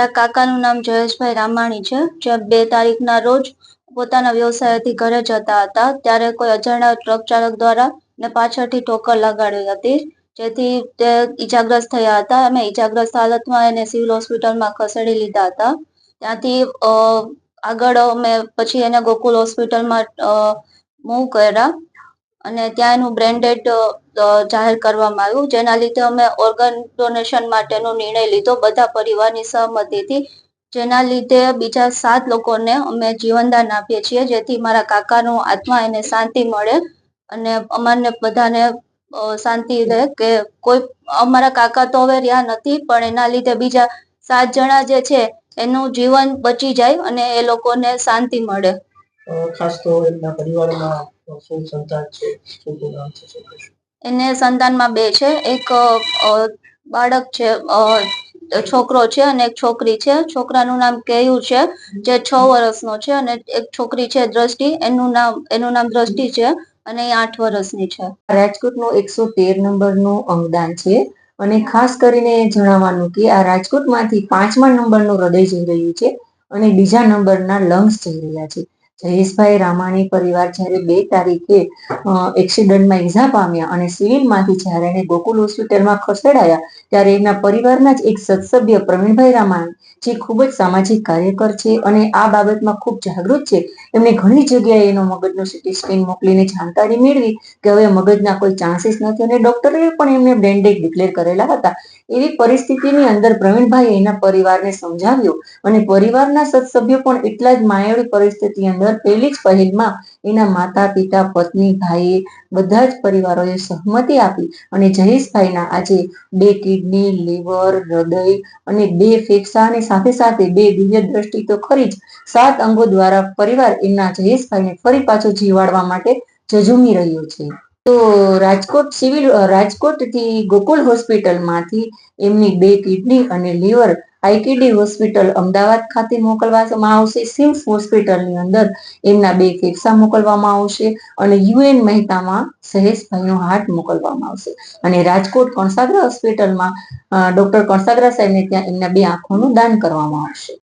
મારા કાકાનું નામ જયેશભાઈ રામાણી છે. જે બે તારીખના રોજ પોતાના વ્યવસાયથી ઘરે જતા હતા. ત્યારે કોઈ અજાણ્યા ટ્રક ચાલક દ્વારા ને પાછળથી ઠોકર લગાડી હતી. જેથી તે ઈજાગ્રસ્ત થયા હતા. અમે ઈજાગ્રસ્ત હાલતમાં એને સિવિલ હોસ્પિટલમાં ખસેડી લીધા હતા. ત્યાંથી આગળ અમે પછી એને ગોકુલ હોસ્પિટલમાં મૂવ કર્યા. અને ત્યાં એનું બ્રેન્ડેડ જાહેર કરવામાં આવ્યું, જેના લીધે અમે ઓર્ગન ડોનેશન માટેનો નિર્ણય લીધો, બધા પરિવારની સહમતિથી. જેના લીધે બીજા સાત લોકોને અમે જીવનદાન આપીએ છીએ, જેથી મારા કાકાનો આત્મા એને શાંતિ મળે અને અમારને બધાને શાંતિ રહે કે કોઈ, અમારા કાકા તો હવે રહ્યા નથી, પણ એના લીધે બીજા સાત જણા જે છે, એનું જીવન બચી જાય અને એ લોકોને શાંતિ મળે. ખાસ તો એમના પરિવારમાં એને સંતાનમાં બે છે. એક બાળક છે છોકરો છે અને એક છોકરી છે. છોકરાનું નામ કેયુ છે, જે છ વર્ષનો છે અને એક છોકરી છે દ્રષ્ટિ. એનું નામ એનું નામ દ્રષ્ટિ છે અને એ આઠ વર્ષની છે. રાજકોટનું એકસો તેર નંબરનું અંગદાન છે અને ખાસ કરીને જણાવવાનું કે આ રાજકોટમાંથી પાંચમા નંબરનું હૃદય જઈ રહ્યું છે અને બીજા નંબરના લંગ્સ જઈ રહ્યા છે. જયેશભાઈ રામાણી પરિવાર જ્યારે બે તારીખે એક્સિડન્ટમાં ઈજા પામ્યા અને સિવિલમાંથી જ્યારે એને ગોકુલ હોસ્પિટલમાં ખસેડાયા, ત્યારે એમના પરિવારના જ એક સદસભ્ય પ્રવીણભાઈ રામાણી, જે ખૂબ જ સામાજિક કાર્યકર છે અને આ બાબતમાં ખૂબ જાગૃત છે. એમણે ઘણી જગ્યાએ એનો મગજનો સિટી સ્કેન મોકલીને જાણકારી મેળવી કે હવે મગજના કોઈ ચાન્સીસ નથી અને ડોક્ટરે પણ એમને બ્રેન્ડેડ ડિક્લેર કરેલા હતા. એવી પરિસ્થિતિની અંદર પ્રવીણભાઈ એના પરિવારને સમજાવ્યો અને પરિવારના સદસભ્યો પણ એટલા જ માયાળી પરિસ્થિતિ અંદર પહેલી જ પહેલમાં એના માતા, પિતા, પત્ની ભાઈ બધા જ પરિવારોએ સહમતિ આપી અને જયેશભાઈના આજે બે કિડની, લીવર, હૃદય અને બે ફેફસા સાથે સાથે બે દિવ્ય દ્રષ્ટિ તો ખરી જ. સાત અંગો દ્વારા પરિવાર એમના જયેશભાઈને ફરી પાછો જીવાડવા માટે જજુમી રહ્યો છે. તો રાજકોટ સિવિલ રાજકોટથી ગોકુલ હોસ્પિટલમાંથી એમની બે કિડની અને લીવર આઈકીડી હોસ્પિટલ અમદાવાદ ખાતે મોકલવામાં આવશે. સિમ્સ હોસ્પિટલની અંદર એમના બે ફેફસા મોકલવામાં આવશે અને યુએન મહેતામાં સહેશભાઈનો હાર્ટ મોકલવામાં આવશે. અને રાજકોટ કણસાગરા હોસ્પિટલમાં ડોક્ટર કણસાગરા સાહેબને ત્યાં એમના બે આંખોનું દાન કરવામાં આવશે.